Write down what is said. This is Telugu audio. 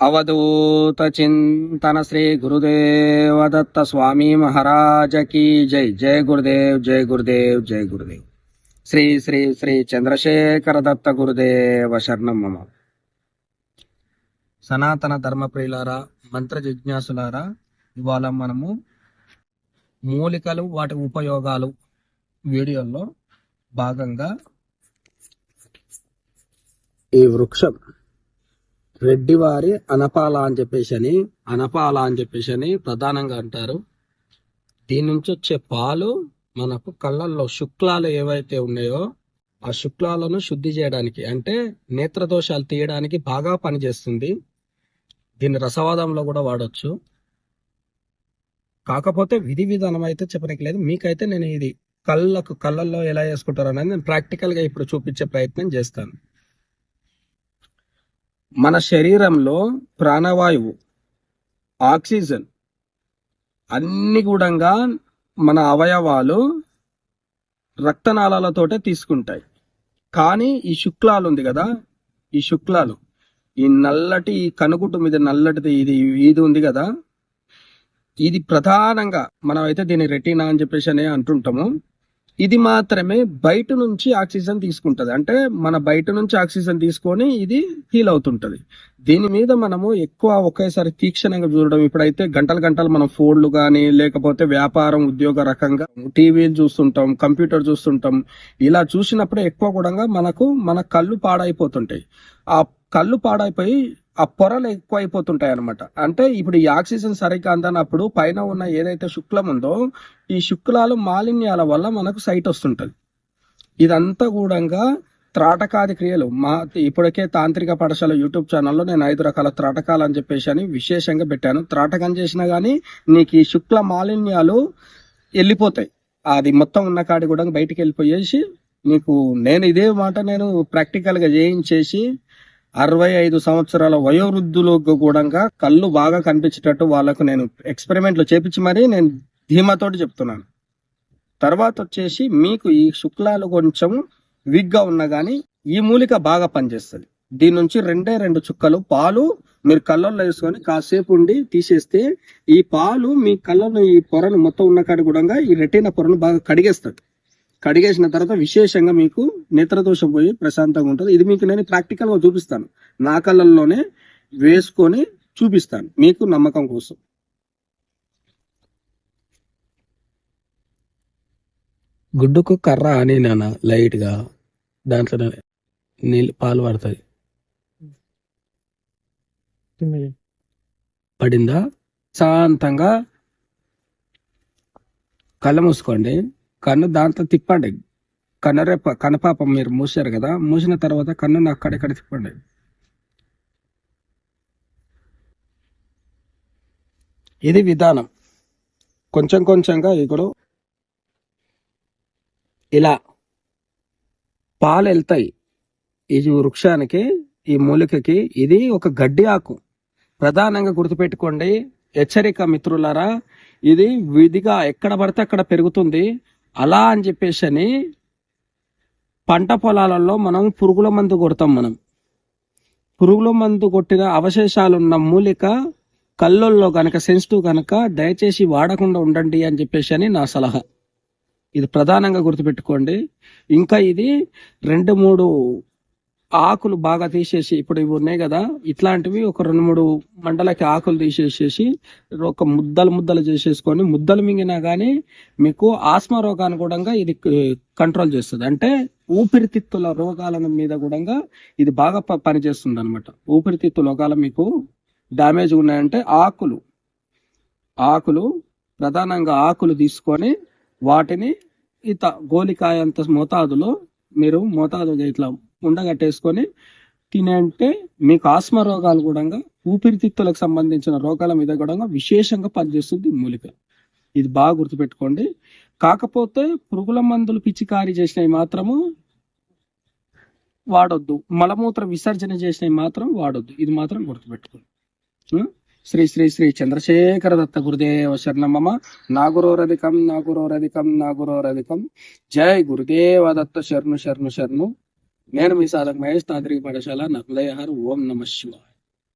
అవధూత చింతన శ్రీ గురుదేవ దత్త స్వామి మహారాజకి జై. జై గురుదేవ్ జై గురుదేవ్ జై గురుదేవ్. శ్రీ శ్రీ శ్రీ చంద్రశేఖర దత్త గురుదేవ శరణం మమ. సనాతన ధర్మప్రియులారా మంత్ర జిజ్ఞాసులారా ఇవాళ మనము మూలికలు వాటి ఉపయోగాలు వీడియోలో భాగంగా ఈ వృక్షం రెడ్డివారి అనపాల అని చెప్పేసి అని అనపాల అని చెప్పేసి అని ప్రధానంగా అంటారు. దీని నుంచి వచ్చే పాలు మనకు కళ్ళల్లో శుక్లాలు ఏవైతే ఉన్నాయో ఆ శుక్లాలను శుద్ధి చేయడానికి అంటే నేత్ర దోషాలు తీయడానికి బాగా పనిచేస్తుంది దీన్ని రసవాదంలో కూడా వాడచ్చు. కాకపోతే విధి విధానం అయితే చెప్పడానికి లేదు మీకైతే నేను ఇది కళ్ళకు కళ్ళల్లో ఎలా చేసుకుంటారు అనేది నేను ప్రాక్టికల్గా ఇప్పుడు చూపించే ప్రయత్నం చేస్తాను. మన శరీరంలో ప్రాణవాయువు ఆక్సిజన్ అన్ని కూడా మన అవయవాలు రక్తనాళాలతోటే తీసుకుంటాయి. కానీ ఈ శుక్లాలు ఉంది కదా ఈ శుక్లాలు ఈ నల్లటి కనుగుట్టు మీద నల్లటిది ఇది ఇది ఉంది కదా ఇది ప్రధానంగా మనమైతే దీన్ని రెటీనా అని చెప్పేసి అనే అంటుంటాము. ఇది మాత్రమే బయట నుంచి ఆక్సిజన్ తీసుకుంటది. అంటే మన బయట నుంచి ఆక్సిజన్ తీసుకొని ఇది హీల్ అవుతుంటది. దీని మీద మనము ఎక్కువ ఒకేసారి తీక్షణంగా చూడడం. ఇప్పుడైతే గంటలు గంటలు మనం ఫోన్లు కానీ లేకపోతే వ్యాపారం ఉద్యోగ రకంగా టీవీలు చూస్తుంటాం కంప్యూటర్ చూస్తుంటాం. ఇలా చూసినప్పుడు ఎక్కువ కూడా మనకు మన కళ్ళు పాడైపోతుంటాయి. ఆ కళ్ళు పాడైపోయి ఆ పొరలు ఎక్కువ అయిపోతుంటాయి అనమాట అంటే ఇప్పుడు ఈ ఆక్సిజన్ సరిగ్గా అందనప్పుడు పైన ఉన్న ఏదైతే శుక్లం ఉందో ఈ శుక్లాలు మాలిన్యాల వల్ల మనకు సైట్ వస్తుంటుంది. ఇదంతా కూడా త్రాటకాది క్రియలు. మా ఇప్పటికే తాంత్రిక పాఠశాల యూట్యూబ్ ఛానల్లో నేను ఐదు రకాల త్రాటకాలు అని చెప్పేసి అని విశేషంగా పెట్టాను. త్రాటకం చేసినా కానీ నీకు ఈ శుక్ల మాలిన్యాలు వెళ్ళిపోతాయి అది మొత్తం ఉన్న కాడి కూడా బయటికి వెళ్ళిపోయేసి నీకు నేను ఇదే మాట నేను ప్రాక్టికల్గా చేయించేసి అరవై ఐదు సంవత్సరాల వయోవృద్ధులకు కూడా కళ్ళు బాగా కనిపించేటట్టు వాళ్ళకు నేను ఎక్స్పెరిమెంట్లు చేపించి మరీ నేను ధీమాతోటి చెప్తున్నాను. తర్వాత వచ్చేసి మీకు ఈ శుక్లాలు కొంచెం వీక్గా ఉన్నా కానీ ఈ మూలిక బాగా పనిచేస్తుంది. దీని నుంచి రెండే రెండు చుక్కలు పాలు మీరు కళ్ళల్లో వేసుకొని కాసేపు ఉండి తీసేస్తే ఈ పాలు మీ కళ్ళను ఈ పొరను మొత్తం ఉన్న కాడ కూడా ఈ రెటీన పొరను బాగా కడిగేస్తుంది. కడిగేసిన తర్వాత విశేషంగా మీకు నేత్రదోషం పోయి ప్రశాంతంగా ఉంటుంది. ఇది మీకు నేను ప్రాక్టికల్గా చూపిస్తాను. నా కళ్ళల్లోనే వేసుకొని చూపిస్తాను. మీకు నమ్మకం కోసం. గుడ్డుకు కర్ర అని నాన్న లైట్గా దాంట్లో నీళ్ళు పాలు పడుతుంది పడిందా? శాంతంగా కళ్ళ మూసుకోండి. కన్ను దాంతో తిప్పండి. కన్నరేప కన్నపాపం మీరు మూసారు కదా మూసిన తర్వాత కన్నును అక్కడెక్కడ తిప్పండి. ఇది విధానం. కొంచెం కొంచెంగా ఇప్పుడు ఇలా పాలు వెళ్తాయి ఈ వృక్షానికి ఈ మూలికకి. ఇది ఒక గడ్డి ఆకు. ప్రధానంగా గుర్తుపెట్టుకోండి హెచ్చరిక మిత్రులారా ఇది విధిగా ఎక్కడ పడితే అక్కడ పెరుగుతుంది. అలా అని చెప్పేసి అని పంట పొలాలలో మనం పురుగుల మందు కొడతాం మనం. పురుగుల మందు కొట్టిన అవశేషాలు ఉన్న మూలిక కళ్ళల్లో కనుక సెన్సిటివ్ కనుక దయచేసి వాడకుండా ఉండండి అని చెప్పేసి అని నా సలహా. ఇది ప్రధానంగా గుర్తుపెట్టుకోండి. ఇంకా ఇది రెండు మూడు ఆకులు బాగా తీసేసి ఇప్పుడు ఇవి ఉన్నాయి కదా ఇట్లాంటివి ఒక రెండు మూడు మండలకి ఆకులు తీసేసేసి ఒక ముద్దలు ముద్దలు చేసేసుకొని ముద్దలు మింగినా కానీ మీకు ఆస్మా రోగాన్ని కూడా ఇది కంట్రోల్ చేస్తుంది. అంటే ఊపిరితిత్తుల రోగాల మీద కూడా ఇది బాగా పనిచేస్తుంది అనమాట ఊపిరితిత్తు రోగాల మీకు డ్యామేజ్ ఉన్నాయంటే ఆకులు ఆకులు ప్రధానంగా ఆకులు తీసుకొని వాటిని ఇత గోలికాయంత మోతాదులో మీరు మోతాదుగా ఇట్లా ఉండగట్టేసుకొని తినంటే మీకు ఆస్మ రోగాలు కూడా ఊపిరితిత్తులకు సంబంధించిన రోగాల మీద కూడా విశేషంగా పనిచేస్తుంది మూలిక. ఇది బాగా గుర్తుపెట్టుకోండి. కాకపోతే పురుగుల మందులు పిచికారి చేసినవి మాత్రము వాడొద్దు. మలమూత్ర విసర్జన చేసినవి మాత్రం వాడొద్దు. ఇది మాత్రం గుర్తుపెట్టుకోండి. శ్రీ శ్రీ శ్రీ చంద్రశేఖర దత్త గురుదేవ శరణమమ నాగురోరధికం నాగురోరధికం నాగురోరధికం. జై గురుదేవ దత్త శరణు శరణు శరణు. నేను మీ సాధక మహేష్ తాంత్రిక పాఠశాల నకులయహార్ ఓం నమ శివాయ